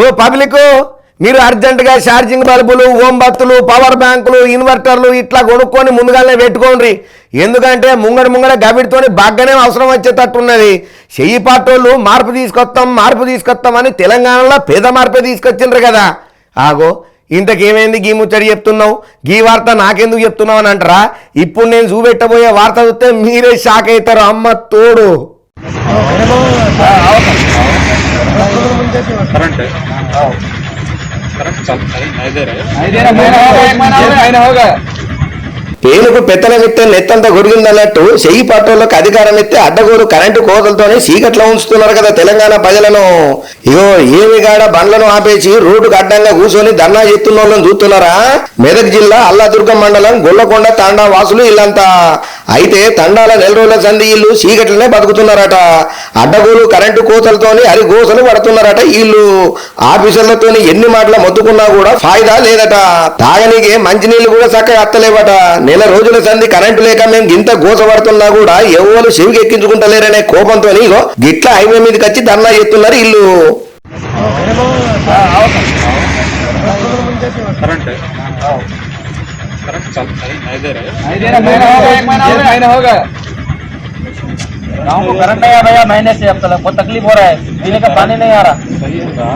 ఓ public మీరు అర్జెంటుగా charging బల్బులు ఓంబత్తులు పవర్ బ్యాంకులు ఇన్వర్టర్లు ఇట్లా కొనుక్కొని ముందుగానే పెట్టుకోండి ఎందుకంటే ముంగడ ముంగడ గబిడితోని బాగానే అవసరం వచ్చేటట్టున్నది. చెయ్యి పాటోళ్ళు మార్పు తీసుకొస్తాం మార్పు తీసుకొస్తామని తెలంగాణలో పేద మార్పే తీసుకొచ్చిండ్రు కదా. ఆగో ఇంతకేమైంది గీ ముచ్చడి చెప్తున్నావు? గీ వార్త నాకెందుకు చెప్తున్నావు అని అంటారా? ఇప్పుడు నేను చూపెట్టబోయే వార్త చూస్తే మీరే షాక్ అవుతారు అమ్మ తోడు. కరెంట్? పేలుకు పెత్తన చెప్తే నెత్తంతా గురిగిందన్నట్టు చెయ్యి పట్టోళ్ళకి అధికారం ఎత్తే అడ్డగోరు కరెంటు కోతలతోనే చీకట్లో ఉంచుతున్నారు కదా తెలంగాణ ప్రజలను. ఇగో ఏమి కాడ బండ్లను ఆపేసి రోడ్డుకు అడ్డంగా కూర్చొని ధర్నా చేస్తున్న వాళ్ళని చూస్తున్నారా? మెదక్ జిల్లా అల్లాదుర్గం మండలం గొల్లకొండ తాండా వాసులు ఇల్లంతా. అయితే తండాల నెల రోజుల సంధి ఇల్లు చీకట్లనే బతుకుతున్నారట. అడ్డగోలు కరెంటు కోతలతోని అరి గోసలు పడుతున్నారట వీళ్ళు ఆఫీసర్లతోని ఎన్ని మాటలు మొత్తుకున్నా కూడా ఫాయిదా లేదట. తాగనీకే మంచినీళ్ళు కూడా చక్కగా అత్తలేవట. నెల రోజుల సంధి కరెంటు లేక మేము ఇంత గోస పడుతున్నా కూడా ఎవరు చెవికి ఎక్కించుకుంటలేరనే కోపంతో ఇగో గిట్ల హైవే మీదకి వచ్చి ధర్నా చేస్తున్నారు ఇల్లు. करंट है है नहीं दे रहे। गाँव को करंट नहीं आ रहा महीने से अब तक बहुत तकलीफ़ हो रहा है पीने का पानी नहीं आ रहा। सही होगा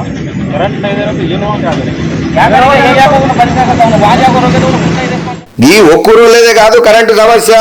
करंट नहीं दे रहा तो ये लोग क्या करेंगे क्या करोगे? ये परेशान करता हूँ वहाँ करोगे तो ఈ ఒక్కరూళ్ళదే కాదు కరెంటు సమస్య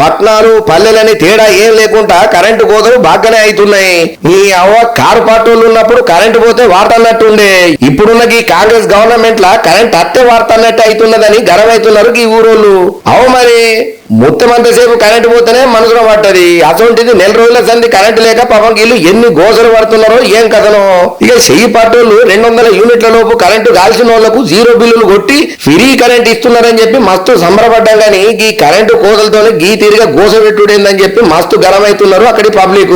పట్నాలు పల్లెలని తేడా ఏం లేకుండా కరెంటు కోతలు బాగానే అవుతున్నాయి. నీ అవ్వ కారు పార్టీలు ఉన్నప్పుడు కరెంటు పోతే వార్తన్నట్టుండే ఇప్పుడున్న ఈ కాంగ్రెస్ గవర్నమెంట్ లా కరెంట్ అత్తే వార్తన్నట్టు అవుతున్నదని గర్వమవుతున్నారు ఈ ఊరోళ్ళు. అవ మరి? మొత్తం అంతసేపు కరెంటు పోతేనే మనసులో పడ్డది. అటువంటిది నెల రోజుల సంది కరెంటు లేక పాపం వీళ్ళు ఎన్ని గోసలు పడుతున్నారో ఏం కథనో. ఇక చెయ్యి పట్టోళ్ళు రెండు వందల యూనిట్ల లోపు కరెంటు కాల్సిన వాళ్ళకు జీరో బిల్లులు కొట్టి ఫ్రీ కరెంట్ ఇస్తున్నారని చెప్పి మస్తు సంబరపడ్డాం కానీ ఈ కరెంటు కోసలతోనే గీ తీరిగా గోస పెట్టుడేందని చెప్పి మస్తు గరమవుతున్నారు అక్కడి పబ్లిక్.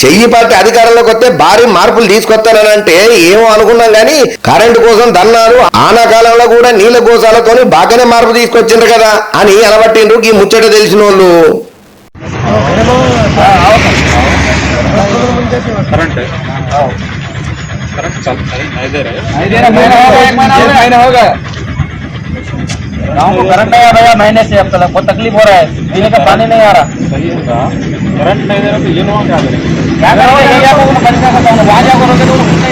చెయ్యి పార్టీ అధికారంలోకి వస్తే భారీ మార్పులు తీసుకొస్తానంటే ఏమో అనుకున్నాం కానీ కరెంటు కోసం దన్నాలు ఆనాకాలంలో కూడా నీళ్ళ గోసాలతోని బాగానే మార్పు తీసుకొచ్చిండ్రు కదా అని అనబట్టిండ్రు ఈ ముచ్చట తెలిసిన వాళ్ళు करंट है करंट चलता है नहीं दे रहे गाँव को करंट नहीं आ रहा महीने से अब तक बहुत तकलीफ हो रहा है पीने का पानी नहीं आ रहा सही होगा करंट नहीं दे रहे तो ये लोग क्या करेंगे क्या करोगे ये जाकर उन्हें परेशान करता हूँ वहाँ जा करोगे तो उन्हें कुछ नहीं